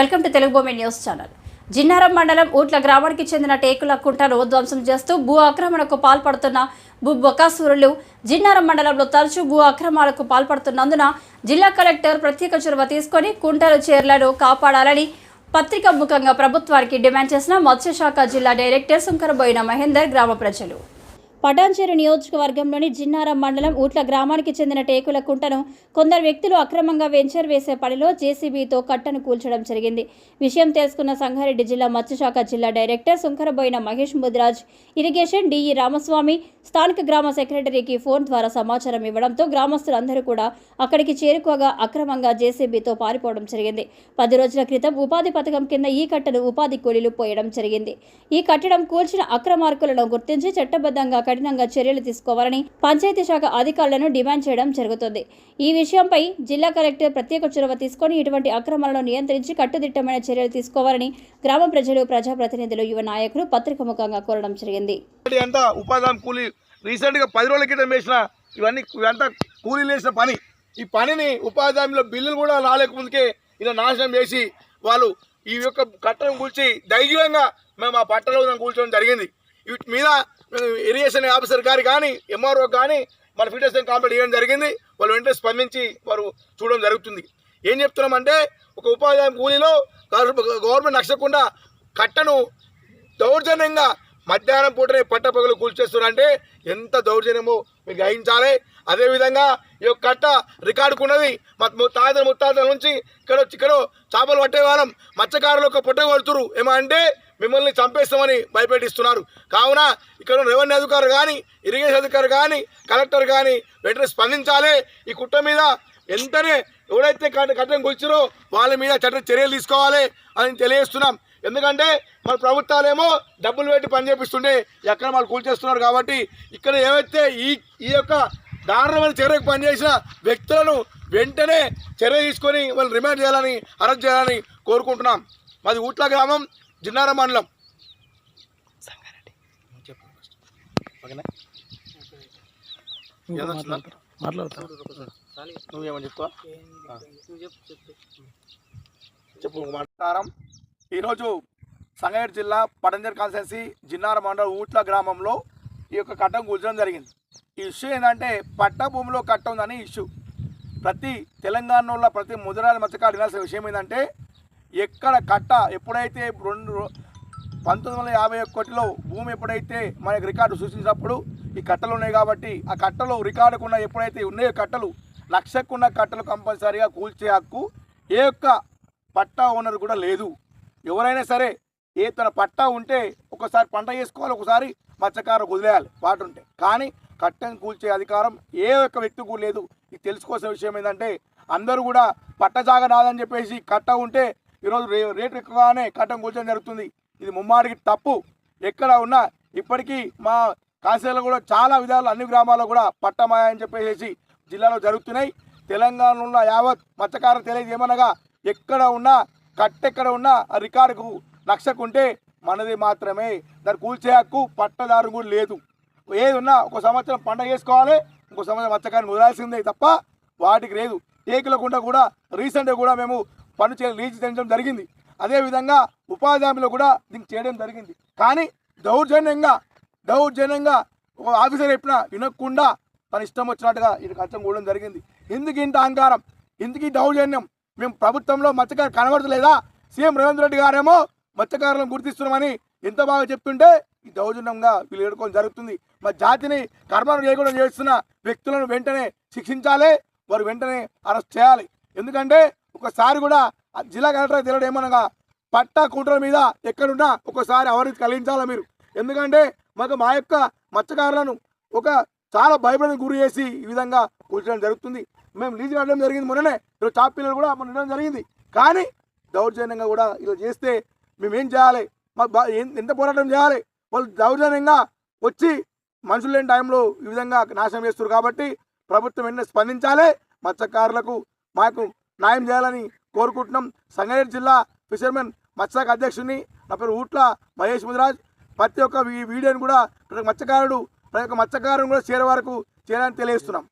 Welcome to Telugu భూమి news channel. Jinnaram మండలం ఊట్ల గ్రామానికి చెందిన టేకుల కుంటను ధ్వంసం చేస్తూ భూ ఆక్రమణకు పాల్పడుతున్న భూ బకాసురులు జిన్నారం మండలంలో తరచూ భూ అక్రమాలకు పాల్పడుతున్నందున జిల్లా కలెక్టర్ ప్రత్యేక చొరవ తీసుకొని కుంటలు చీరలను కాపాడాలని పత్రిక ముఖంగా ప్రభుత్వానికి డిమాండ్ చేసిన మత్స్యశాఖ జిల్లా డైరెక్టర్ శంకరబోయిన మహేందర్ గ్రామ ప్రజలు. పటాన్చేరు నియోజకవర్గంలోని జిన్నారం మండలం ఊట్ల గ్రామానికి చెందిన టేకుల కుంటను కొందరు వ్యక్తులు అక్రమంగా వెంచర్ వేసే పనిలో జేసీబీతో కట్టను కూల్చడం జరిగింది. విషయం తెలుసుకున్న సంగారెడ్డి జిల్లా మత్స్యశాఖ జిల్లా director Sunkaraboina Mahesh Mudraj irrigation DE Ramaswamy స్థానిక గ్రామ సెక్రటరీకి ఫోన్ ద్వారా సమాచారం ఇవ్వడంతో గ్రామస్తులందరూ కూడా అక్కడికి చేరుకోగా అక్రమంగా జేసీబీతో పారిపోవడం జరిగింది. పది రోజుల క్రితం ఉపాధి పథకం కింద ఈ కట్టను ఉపాధి కూలీలు పోయడం జరిగింది. ఈ కట్టడం కూల్చిన అక్రమార్కులను గుర్తించి చట్టబద్ధంగా కఠినంగా చర్యలు తీసుకోవాలని పంచాయతీ శాఖ అధికారులను డిమాండ్ చేయడం జరుగుతుంది. ఈ విషయంపై జిల్లా కలెక్టర్ ప్రత్యేక చొరవ తీసుకొని ఇటువంటి అక్రమాలను నియంత్రించి కట్టుదిట్టమైన చర్యలు తీసుకోవాలని గ్రామ ప్రజలు ప్రజాప్రతినిధులు యువ నాయకులు పత్రిక ముఖంగా కోరడం జరిగింది. ఇది అంతా ఉపాధి కూలీ రీసెంట్గా పది రోజుల క్రితం వేసిన ఇవన్నీ ఇవంతా కూలీలు వేసిన పని. ఈ పనిని ఉపాధి హామీలో బిల్లులు కూడా రాలేకముందుకే ఇలా నాశనం చేసి వాళ్ళు ఈ యొక్క కట్టడం కూల్చి ధైర్యంగా మేము ఆ పట్టలో కూల్చడం జరిగింది. వీటి మీద ఇరిగేషన్ ఆఫీసర్ గారు కానీ ఎంఆర్ఓ కానీ మన ఫిటేషన్ కాంప్లీట్ చేయడం జరిగింది. వాళ్ళు వెంటనే స్పందించి వారు చూడడం జరుగుతుంది. ఏం చెప్తున్నామంటే ఒక ఉపాధి హామీ కూలీలో గవర్నమెంట్ నచ్చకుండా కట్టను దౌర్జన్యంగా మధ్యాహ్నం పూటనే పట్టపగలు కూల్చేస్తున్నారంటే ఎంత దౌర్జన్యమో మీరు గ్రహించాలి. అదేవిధంగా ఈ యొక్క కట్ట రికార్డుకున్నది మా తాతల ముత్తాతల నుంచి ఇక్కడ ఇక్కడ చేపలు పట్టే వాళ్ళం. మత్స్యకారులు ఒక పొట్ట కొడుతురు. ఏమంటే మిమ్మల్ని చంపేస్తామని భయపెట్టిస్తున్నారు. కావున ఇక్కడ రెవెన్యూ అధికారులు కానీ ఇరిగేషన్ అధికారులు కానీ కలెక్టర్ కానీ వెంటనే స్పందించాలి. ఈ కుట్ట మీద వెంటనే ఎవరైతే కట్టం కట్టడం వాళ్ళ మీద చట్ట చర్యలు తీసుకోవాలి అని తెలియజేస్తున్నాం. ఎందుకంటే మన ప్రభుత్వాలేమో డబ్బులు పెట్టి పని చేపిస్తుండే ఎక్కడ వాళ్ళు కూల్చేస్తున్నారు కాబట్టి ఇక్కడ ఏవైతే ఈ ఈ యొక్క దారుణమైన చర్యకు పనిచేసిన వ్యక్తులను వెంటనే చర్య తీసుకొని వాళ్ళు రిమాండ్ చేయాలని అరెస్ట్ చేయాలని కోరుకుంటున్నాం. మాది ఊట్ల గ్రామం జిన్నార మండలం. మాట్లాడతా. నువ్వేమని చెప్తావా? చెప్పు ఒక మాట. నమస్కారం ఈరోజు సంగారెడ్డి జిల్లా పడంజర్ కాన్స్టెన్సీ జిన్నార మండలం ఊట్ల గ్రామంలో ఈ యొక్క కట్టం కూల్చడం జరిగింది. ఈ ఇష్యూ ఏంటంటే పట్ట భూమిలో కట్ట ఉందని ఇష్యూ. ప్రతి తెలంగాణలో ప్రతి ముదిరాల మత్స్యకారు వినాల్సిన విషయం ఏంటంటే ఎక్కడ కట్ట ఎప్పుడైతే రెండు పంతొమ్మిది వందల యాభై ఒకటిలో భూమి ఎప్పుడైతే మనకి రికార్డు సూచించినప్పుడు ఈ కట్టలు ఉన్నాయి కాబట్టి ఆ కట్టలు రికార్డుకున్న ఎప్పుడైతే ఉన్నాయో కట్టలు లక్షకున్న కట్టలు కంపల్సరీగా కూల్చే హక్కు ఏ యొక్క పట్టా ఓనర్ కూడా లేదు. ఎవరైనా సరే ఏ తన పట్టా ఉంటే ఒకసారి పంట చేసుకోవాలి ఒకసారి మత్స్యకారం వదిలేయాలి పాట ఉంటే. కానీ కట్టం కూల్చే అధికారం ఏ ఒక్క వ్యక్తి కూడా లేదు. ఇది తెలుసుకోవాల్సిన విషయం ఏంటంటే అందరూ కూడా పట్ట రాదని నాదని చెప్పేసి కట్ట ఉంటే ఈరోజు రే రేటు ఎక్కువగానే కట్టం కూల్చడం జరుగుతుంది. ఇది ముమ్మాడికి తప్పు. ఎక్కడ ఉన్నా ఇప్పటికీ మా కాశీలో కూడా చాలా విధాలు అన్ని గ్రామాల్లో కూడా పట్టమాయ అని చెప్పేసి జిల్లాలో జరుగుతున్నాయి. తెలంగాణలో ఉన్న యావత్ మత్స్యకారం ఏమనగా ఎక్కడ ఉన్నా కట్టెక్కడ ఉన్న ఆ రికార్డుకు లక్షకుంటే మనది మాత్రమే. దాన్ని కూల్చే హక్కు పట్టదారు కూడా లేదు. ఏది ఉన్నా ఒక సంవత్సరం పండగ చేసుకోవాలి ఇంకో సంవత్సరం మత్స్యకారిని వదలాల్సిందే తప్ప వాటికి లేదు. టేకులకుండా కూడా రీసెంట్గా కూడా మేము పని చే రీచ్ చేయడం జరిగింది. అదేవిధంగా ఉపాధి హామీలో కూడా దీనికి చేయడం జరిగింది. కానీ దౌర్జన్యంగా దౌర్జన్యంగా ఒక ఆఫీసర్ చెప్పినా వినకుండా తన ఇష్టం వచ్చినట్టుగా ఇది కష్టం కూడడం జరిగింది. ఎందుకు ఇంత అహంకారం? ఎందుకు ఈ దౌర్జన్యం? మేము ప్రభుత్వంలో మత్స్యకారు కనబడతలేదా? సీఎం రేవంత్ రెడ్డి గారేమో మత్స్యకారులను గుర్తిస్తున్నామని ఎంత బాగా చెప్తుంటే ఈ దౌర్జన్యంగా వీళ్ళు ఎదుర్కోవడం జరుగుతుంది. మా జాతిని కర్మను చేయకుండా చేస్తున్న వ్యక్తులను వెంటనే శిక్షించాలి. వారు వెంటనే అరెస్ట్ చేయాలి. ఎందుకంటే ఒకసారి కూడా జిల్లా కలెక్టర్ తెలియడం ఏమనగా పట్ట కూటల మీద ఎక్కడున్నా ఒకసారి అవినీతి కలిగించాలి మీరు? ఎందుకంటే మాకు మా యొక్క మత్స్యకారులను ఒక చాలా భయపడిన గురి చేసి ఈ విధంగా కూర్చోడం జరుగుతుంది. మేము లీజు కట్టడం జరిగింది మొన్ననే. ఈరోజు చాప్ పిల్లలు కూడా మొన్న ఉండడం జరిగింది. కానీ దౌర్జన్యంగా కూడా ఇలా చేస్తే మేము ఏం చేయాలి? మా బా- ఎంత పోరాటం చేయాలి? వాళ్ళు దౌర్జన్యంగా వచ్చి మనుషులు లేని టైంలో ఈ విధంగా నాశనం చేస్తారు కాబట్టి ప్రభుత్వం వెంటనే స్పందించాలి. మత్స్యకారులకు మాకు న్యాయం చేయాలని కోరుకుంటున్నాం. సంగారెడ్డి జిల్లా ఫిషర్మెన్ మత్స్యశాఖ అధ్యక్షుడిని నా పేరు ఊట్ల మహేష్ ముదిరాజ్. ప్రతి ఒక్క వీడియోని కూడా ప్రతి ఒక్క మత్స్యకారుడు ప్రతి ఒక్క మత్స్యకారుని కూడా చేరే వరకు చేయాలని తెలియజేస్తున్నాం.